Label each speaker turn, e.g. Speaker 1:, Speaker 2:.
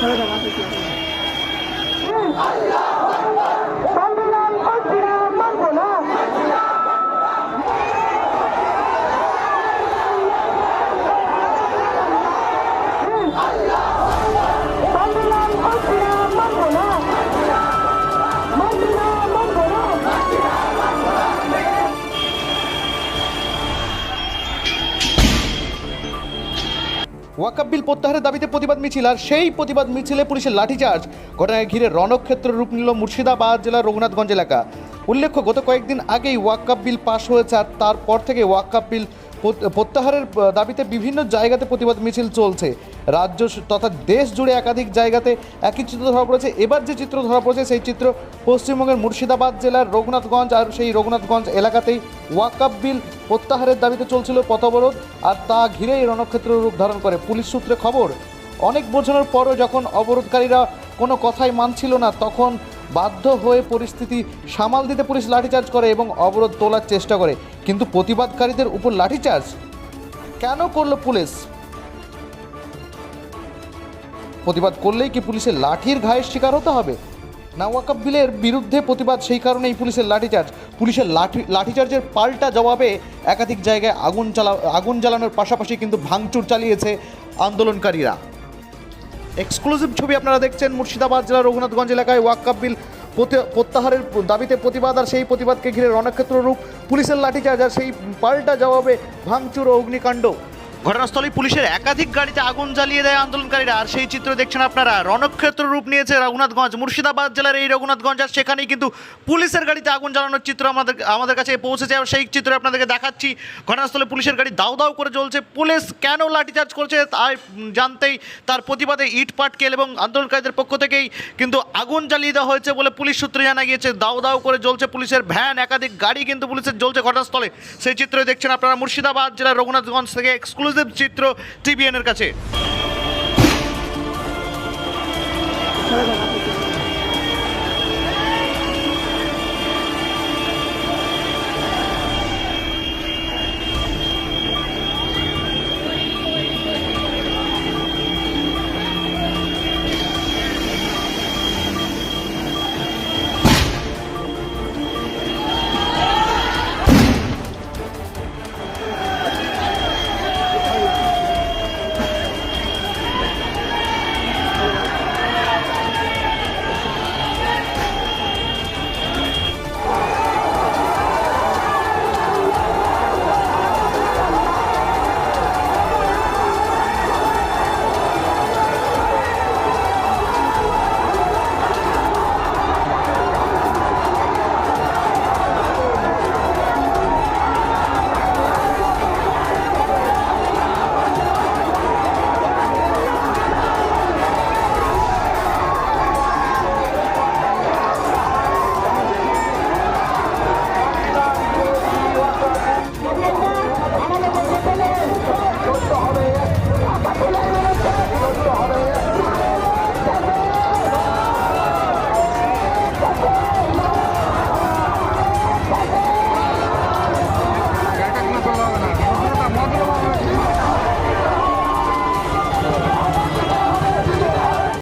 Speaker 1: 他为什么不结嗯。ওয়াকাব বিল প্রত্যাহারের দাবিতে প্রতিবাদ মিছিল, আর সেই প্রতিবাদ মিছিলে পুলিশের লাঠিচার্জ। ঘটনায় ঘিরে রণক্ষেত্র রূপ নিল মুর্শিদাবাদ জেলার রঘুনাথগঞ্জ এলাকা। উল্লেখ্য, গত কয়েকদিন আগেই ওয়াকাব বিল পাশ হয়েছে আর তারপর থেকে ওয়াকাব বিল প্রত্যাহারের দাবিতে বিভিন্ন জায়গাতে প্রতিবাদ মিছিল চলছে। রাজ্য তথা দেশ জুড়ে একাধিক জায়গাতে একই চিত্র ধরা পড়েছে। এবার যে চিত্র ধরা পড়েছে, সেই চিত্র পশ্চিমবঙ্গের মুর্শিদাবাদ জেলার রঘুনাথগঞ্জ আর সেই রঘুনাথগঞ্জ এলাকাতেই ওয়াকাব বিল প্রত্যাহারের দাবিতে চলছিল পথ অবরোধ আর তা ঘিরেই রণক্ষেত্র রূপ ধারণ করে পুলিশ সূত্রে খবর। অনেক বোঝানোর পরও যখন অবরোধকারীরা কোনো কথাই মানছিল না, তখন বাধ্য হয়ে পরিস্থিতি সামাল দিতে পুলিশ লাঠিচার্জ করে এবং অবরোধ তোলার চেষ্টা করে। কিন্তু প্রতিবাদকারীদের উপর লাঠিচার্জ কেন করল পুলিশ? প্রতিবাদ করলেই কি পুলিশের লাঠির ঘায়ের শিকার হতে হবে? না ওয়াকাব বিলের বিরুদ্ধে প্রতিবাদ সেই কারণেই পুলিশের লাঠিচার্জ। পুলিশের লাঠি, লাঠিচার্জের পাল্টা জবাবে একাধিক জায়গায় আগুন চালা আগুন জ্বালানোর পাশাপাশি কিন্তু ভাঙচুর চালিয়েছে আন্দোলনকারীরা। এক্সক্লুসিভ ছবি আপনারা দেখছেন মুর্শিদাবাদ জেলার রঘুনাথগঞ্জ এলাকায় ওয়াক্কাব বিল প্রতি- প্রত্যাহারের দাবিতে প্রতিবাদ আর সেই প্রতিবাদকে ঘিরে রণক্ষেত্র রূপ। পুলিশের লাঠিচার্জ আর সেই পাল্টা জবাবে ভাঙচুর ও অগ্নিকাণ্ড। ঘটনাস্থলে পুলিশের একাধিক গাড়িতে আগুন জ্বালিয়ে দেয় আন্দোলনকারীরা। আর সেই চিত্র দেখছেন আপনারা। রণক্ষেত্র রূপ নিয়েছে রঘুনাথগঞ্জ। মুর্শিদাবাদ জেলার এই রঘুনাথগঞ্জ, আর সেখানেই কিন্তু পুলিশের গাড়িতে আগুন জ্বালানোর চিত্র আমাদের আমাদের কাছে পৌঁছেছে। আর সেই চিত্র আপনাদেরকে দেখাচ্ছি। ঘটনাস্থলে পুলিশের গাড়ি দাউ দাউ করে জ্বলছে। পুলিশ কেন লাঠিচার্জ করছে তাই জানতেই তার প্রতিবাদে ইট পাটকেল এবং আন্দোলনকারীদের পক্ষ থেকেই কিন্তু আগুন জ্বালিয়ে দেওয়া হয়েছে বলে পুলিশ সূত্রে জানা গিয়েছে। দাউ দাউ করে জ্বলছে পুলিশের ভ্যান, একাধিক গাড়ি কিন্তু পুলিশের জ্বলছে ঘটনাস্থলে। সেই চিত্র দেখছেন আপনারা মুর্শিদাবাদ জেলার রঘুনাথগঞ্জ থেকে এক্সক্লুসিভ চিত্র টিবিএনের কাছে।